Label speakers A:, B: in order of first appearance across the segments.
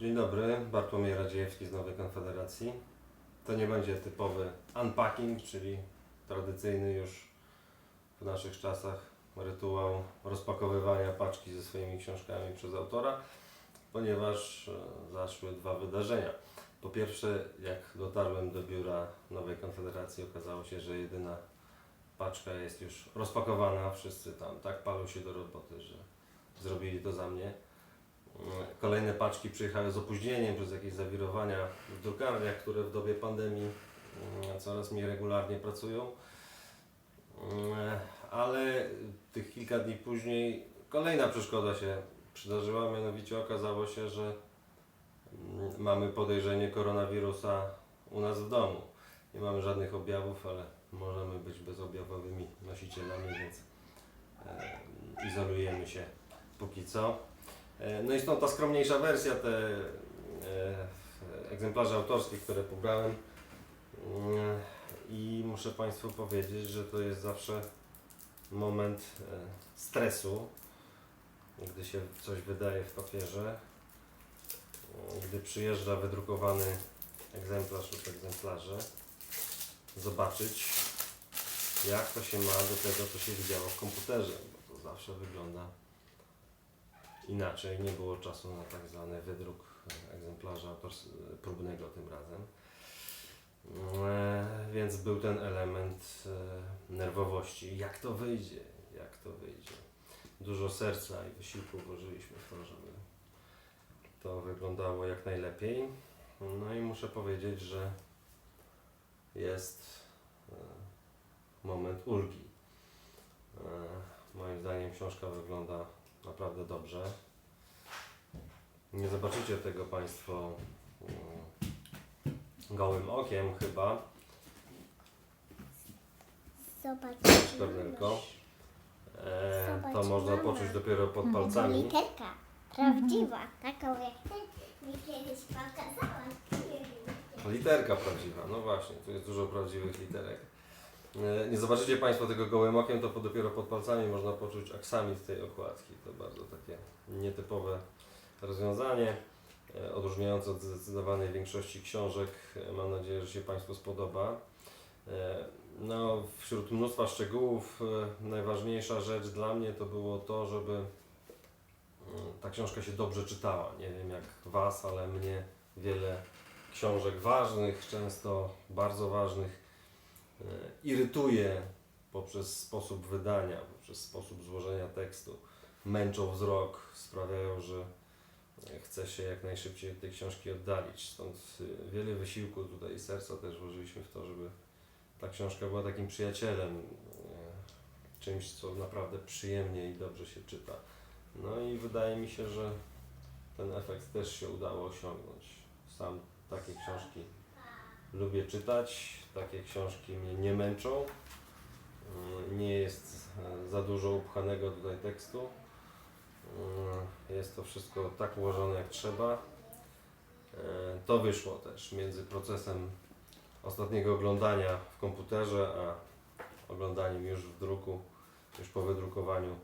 A: Dzień dobry, Bartłomiej Radziejewski z Nowej Konfederacji. To nie będzie typowy unpacking, czyli tradycyjny już w naszych czasach rytuał rozpakowywania paczki ze swoimi książkami przez autora, ponieważ e, zaszły dwa wydarzenia. Po pierwsze, jak dotarłem do biura Nowej Konfederacji, okazało się, że jedyna paczka jest już rozpakowana. Wszyscy tam tak palą się do roboty, że zrobili to za mnie. Kolejne paczki przyjechały z opóźnieniem przez jakieś zawirowania w drukarniach, które w dobie pandemii mm, coraz mniej regularnie pracują. Mm, Ale tych kilka dni później kolejna przeszkoda się przydarzyła, mianowicie okazało się, że mm, mamy podejrzenie koronawirusa u nas w domu. Nie mamy żadnych objawów, ale możemy być bezobjawowymi nosicielami, więc e, izolujemy się póki co. E, No i stąd ta skromniejsza wersja, te e, egzemplarze autorskie, które pobrałem. Mm, I muszę Państwu powiedzieć, że to jest zawsze moment e, stresu, gdy się coś wydaje w papierze, e, gdy przyjeżdża wydrukowany egzemplarz lub egzemplarze, zobaczyć jak to się ma do tego, co się widziało w komputerze, bo to zawsze wygląda inaczej. Nie było czasu na tak zwany wydruk egzemplarza próbnego tym razem. E, Więc był ten element e, nerwowości. Jak to wyjdzie? Jak to wyjdzie? Dużo serca i wysiłku włożyliśmy w to, żeby to wyglądało jak najlepiej. No i muszę powiedzieć, że jest e, moment ulgi. Moim zdaniem książka wygląda naprawdę dobrze. Nie zobaczycie tego Państwo mm, gołym okiem chyba,
B: Zobaczymy.
A: Kornelko. E, to można poczuć dopiero pod
B: To
A: palcami.
B: literka. Prawdziwa. Taką jak ty mi kiedyś pokazałaś.
A: Literka prawdziwa, no właśnie, tu jest dużo prawdziwych literek. E, Nie zobaczycie Państwo tego gołym okiem, to dopiero pod palcami można poczuć aksamit tej okładki. To bardzo takie nietypowe rozwiązanie, e, odróżniające od zdecydowanej większości książek. E, Mam nadzieję, że się Państwu spodoba. No, wśród mnóstwa szczegółów najważniejsza rzecz dla mnie to było to, żeby ta książka się dobrze czytała. Nie wiem jak Was, ale mnie wiele książek ważnych, często bardzo ważnych, irytuje poprzez sposób wydania, poprzez sposób złożenia tekstu. Męczą wzrok, sprawiają, że e, chce się jak najszybciej od tej książki oddalić. Stąd e, wiele wysiłku tutaj i serca też włożyliśmy w to, żeby ta książka była takim przyjacielem, e, czymś, co naprawdę przyjemnie i dobrze się czyta. No i wydaje mi się, że ten efekt też się udało osiągnąć. Sam takie książki lubię czytać, takie książki mnie nie męczą. Nie jest e, za dużo upchanego tutaj tekstu. Mm, Jest to wszystko tak ułożone jak trzeba. E, To wyszło też między procesem ostatniego oglądania w komputerze, a oglądaniem już w druku, już po wydrukowaniu.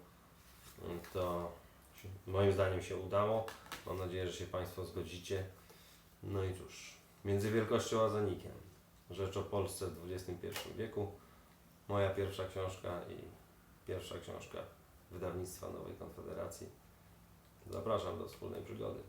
A: To moim zdaniem się udało. Mam nadzieję, że się Państwo zgodzicie. No i cóż, między wielkością a zanikiem. Rzecz o Polsce w XXI wieku. Moja pierwsza książka i pierwsza książka wydawnictwa Nowej Konfederacji. Zapraszam do wspólnej przygody.